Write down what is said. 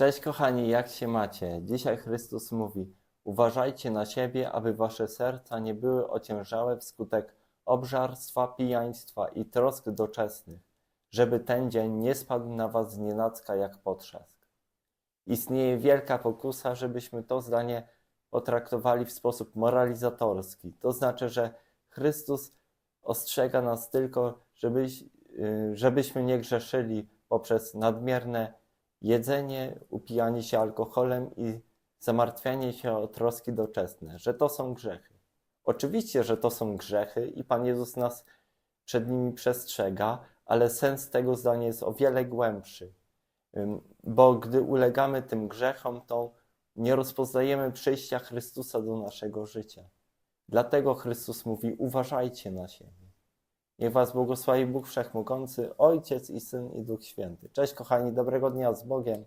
Cześć kochani, jak się macie? Dzisiaj Chrystus mówi: Uważajcie na siebie, aby wasze serca nie były ociężałe wskutek obżarstwa, pijaństwa i trosk doczesnych, żeby ten dzień nie spadł na was znienacka jak potrzask. Istnieje wielka pokusa, żebyśmy to zdanie potraktowali w sposób moralizatorski. To znaczy, że Chrystus ostrzega nas tylko, żebyś, y, żebyśmy nie grzeszyli poprzez nadmierne jedzenie, upijanie się alkoholem i zamartwianie się o troski doczesne, że to są grzechy. Oczywiście, że to są grzechy i Pan Jezus nas przed nimi przestrzega, ale sens tego zdania jest o wiele głębszy. Bo gdy ulegamy tym grzechom, to nie rozpoznajemy przyjścia Chrystusa do naszego życia. Dlatego Chrystus mówi: uważajcie na siebie. Niech Was błogosławi Bóg Wszechmogący, Ojciec i Syn i Duch Święty. Cześć kochani, dobrego dnia z Bogiem.